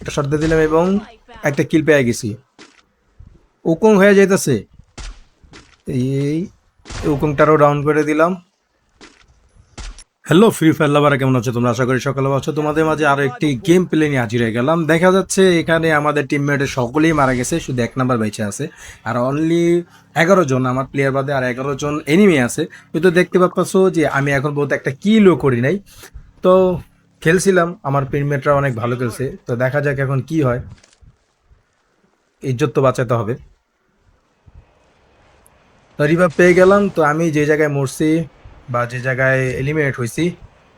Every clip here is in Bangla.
একটা দিয়ে দিলাম এবং একটা কিল পেয়ে গেছি। উকুং হয়ে যাইতেছে। এই উকুংটারও ডাউন করে দিলাম। হ্যালো ফ্রি ফায়ার লাভারা কেমন আছো? তোমরা আশা করি সকালে আছো। তোমাদের মাঝে আরও একটি গেম প্লে নিয়ে হাজির হয়ে গেলাম। দেখা যাচ্ছে এখানে আমাদের টিমমেটের সকলেই মারা গেছে, শুধু এক নাম্বার বেঁচে আছে। আর অনলি এগারো জন, আমার প্লেয়ার বাদে আর এগারো জন এনিমি আছে। কিন্তু দেখতে পাচ্ছ যে আমি এখন বলতে একটা কিলও করি নাই। তো খেলছিলাম, আমার টিমমেটরা অনেক ভালো খেলছে। তো দেখা যাক এখন কি হয়। ইজ্জত তো বাঁচাতে হবে। তো রিভার পেয়ে গেলাম, তো আমি যে জায়গায় মরছি বা যে জায়গায় এলিমিনেট হয়েছি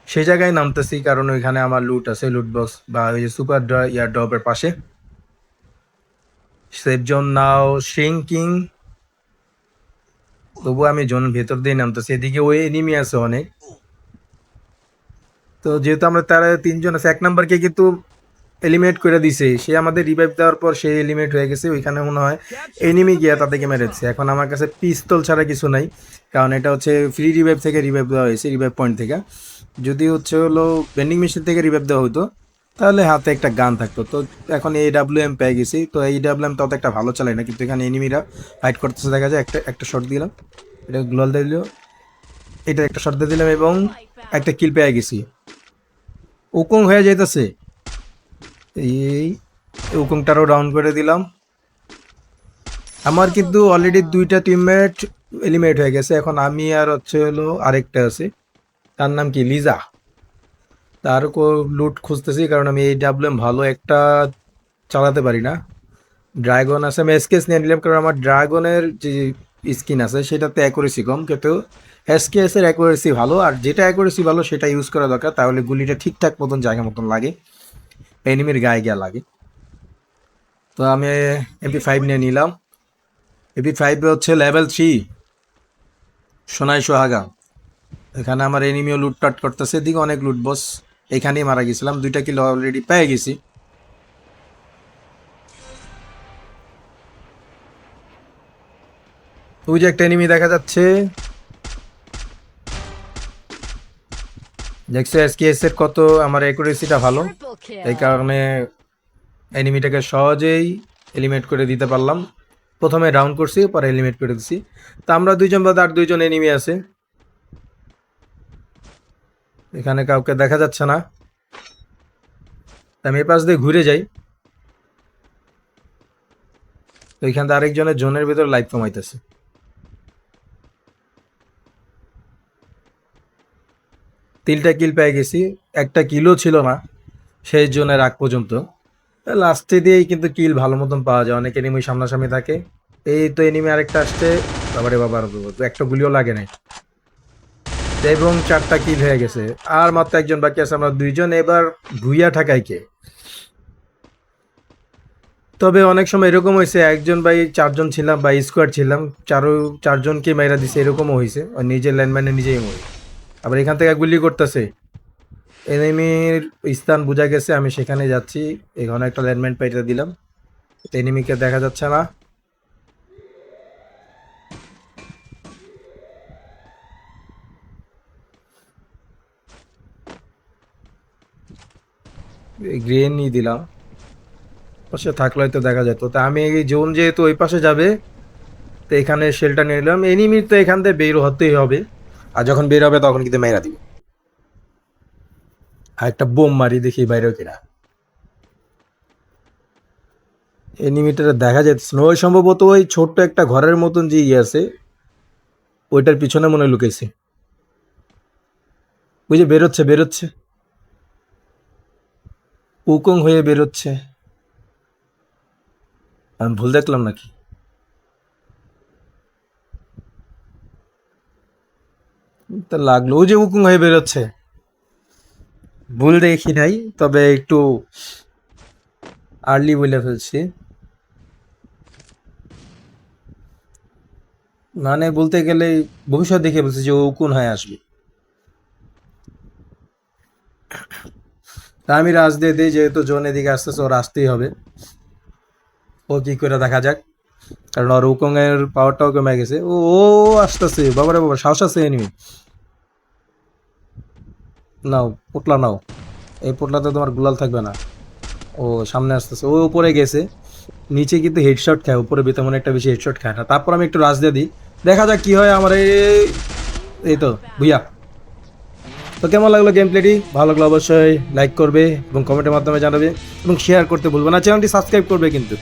সেই জায়গায় নামতেছি, কারণ ওইখানে আমার লুট আছে লুট বক্স বা ওই যে সুপার ড্র ইয়ার ড্রপের পাশে। সেফ জোন নাও শ্রিঙ্কিং তবুও আমি জোন ভেতর দিয়ে নামতেছি, এদিকে ওই এনিমি আছে অনেক। তো যেহেতু আমরা তারা তিনজন আছে, এক নাম্বারকে কিন্তু এলিমিনেট করে দিছে। সে আমাদের রিভাইভ দেওয়ার পর সে এলিমিনেট হয়ে গেছে, ওইখানে মনে হয় এনিমি গিয়া তাদেরকে মেরেছে। এখন আমার কাছে পিস্তল ছাড়া কিছু নাই, কারণ এটা হচ্ছে ফ্রি রিভাইভ থেকে রিভাইভ দেওয়া হয়েছে রিভাইভ পয়েন্ট থেকে। যদি হচ্ছে হলো ভেন্ডিং মেশিন থেকে রিভাইভ দেওয়া হতো তাহলে হাতে একটা গান থাকতো। তো এখন এই ডাব্লিউ এম পেয়ে গেছি। তো এই ডাব্লিউ এম তত একটা ভালো চালায় না, কিন্তু এখানে এনিমিরা ফাইট করতেছে। দেখা যায় একটা একটা শট দিলাম। এটা গ্লোয়াল দিল। এটা একটা শট দিলাম এবং একটা কিল পেয়ে গেছি। উকুং হয়ে যাইতেছে। এই উকুংটারও ডাউন করে দিলাম। আমার কিন্তু অলরেডি দুইটা টিমমেট এলিমিনেট হয়ে গেছে। এখন আমি আর হচ্ছে হলো আরেকটা আছে। তার নাম কি? লিজা। তার লুট খুঁজতেছি কারণ আমি এই ডাবলেম ভালো একটা চালাতে পারি না। ড্রাগন আছে। আমি এসকেস নিয়ে নিলাম কারণ আমার ড্রাগনের যে স্কিন আছে, সেটাতে অ্যাকুরেসি কম, কিন্তু এসকেএস এর অ্যাকুরেসি ভালো, আর যেটা অ্যাকুরেসি ভালো সেটা ইউজ করা দরকার, তাহলে গুলিটা ঠিকঠাক মতন জায়গা মতন লাগে, এনিমির গায়ে গিয়া লাগে। তো আমি এমপি ফাইভ নিয়ে নিলাম। এপি ফাইভ হচ্ছে লেভেল থ্রি সোনাই সোহাগা। এখানে আমার এনিমিও লুটপাট করতেছে, এদিকে অনেক লুট বস এখানেই মারা গেছিলাম, দুইটা কিলো অলরেডি পেয়ে গেছি। ওই যে একটা এনিমি দেখা যাচ্ছে। দেখছ এসকেএস এর কত আমার অ্যাকুরেসিটা ভালো। এই কারণে এনিমিটাকে সহজেই এলিমিনেট করে দিতে পারলাম। প্রথমে রাউন্ড করছি পরে এলিমিনেট করে দিছি। তো আমরা দুইজন বাদে আর দুইজন এনিমি আছে। এখানে কাউকে দেখা যাচ্ছে না। আমি এ পাশ দিয়ে ঘুরে যাই। তো এখান থেকে আরেকজনের জোনের ভিতরে লাইট কমাইতেছে। তিনটা কিল পেয়ে গেছি, একটা কিলও ছিল না সেই জোনের আগ পর্যন্ত। লাস্টে দিয়েই কিন্তু কিল ভালো মতন পাওয়া যায়, অনেক এনিমি সামনাসামনি থাকে। এই তো এনিমি আরেকটা আসছে, বাবারে বাবার একটা গুলিও লাগে নাই। এবং চারটা কিল হয়ে গেছে, আর মাত্র একজন বাকি আছে, আমরা দুইজন এবার ভুইয়া ঠাকাই কে তবে অনেক সময় এরকম হয়েছে, একজন বাই চারজন ছিলাম, বা স্কোয়াড ছিলাম, চারো, চারজনকে মাইরা দিছে, এরকমও হয়েছে নিজের ল্যান্ডম্যানে নিজেই মরে। আবার এখান থেকে গুলি করতেছে। এনিমির স্থান বোঝা গেছে, আমি সেখানে যাচ্ছি। এখানে একটা ল্যান্ডম্যান পাইটা দিলাম। এনিমিকে দেখা যাচ্ছে না। গ্রেন নিয়ে দিলাম। পাশে থাকলে হয়তো দেখা যেত। তা আমি এই জোন যেহেতু ওই পাশে যাবে, তো এখানে শেলটা নিয়ে নিলাম। এনিমির তো এখান থেকে বের হতেই হবে। আর যখন বের হবে তখন কিন্তু মেয়েরা দিবে। আর একটা বোম মারি দেখি বাইরেও কিনা। এনিমিটার দেখা যাচ্ছে না। ওই সম্ভবত ওই ছোট্ট একটা ঘরের মতন যে ইয়ে আছে, ওইটার পিছনে মনে লুকেছে ওই যে বেরোচ্ছে বেরোচ্ছে। উকং হয়ে বেরোচ্ছে। আমি ভুল দেখলাম নাকি? তা লাগল। ওই যে উকুং হয়ে বেরোচ্ছে। ভুল দেখি নাই, তবে একটু আর্লি বলে ফেলছি। মানে বলতে গেলে ভবিষ্যৎ দেখে বলছি যে ও উকুন হয়ে আসবে। তা আমি রাজ দিয়ে দিই, যেহেতু জোন এদিকে আসতেছে, ওর আসতেই হবে। ও কি করে দেখা যাক, কারণ ওর উকং এর পাওয়ারটাও কমে গেছে। ও আসতেছে, বাবারে বাবা, সাহস আছে এনিমি। নাও পোটলা নাও। এই পোটলাতে তোমার গুলাল থাকবে না। ও সামনে আসতেছে। ও উপরে গেছে। নিচে কিন্তু হেডশট খায়, উপরে ভিতরে মনে একটা বেশি হেডশট খায় না। তারপর আমি একটু রাজ দিয়ে দিই। দেখা যাক কি হয় আমার এই এই তো ভুইয়া তো কেমন লাগল গেম প্লেটি ভালো লাগল অবশ্যই লাইক করবে এবং কমেন্টের মাধ্যমে জানাবে এবং শেয়ার করতে ভুলবে না। চ্যানেলটি সাবস্ক্রাইব করবে কিন্তু।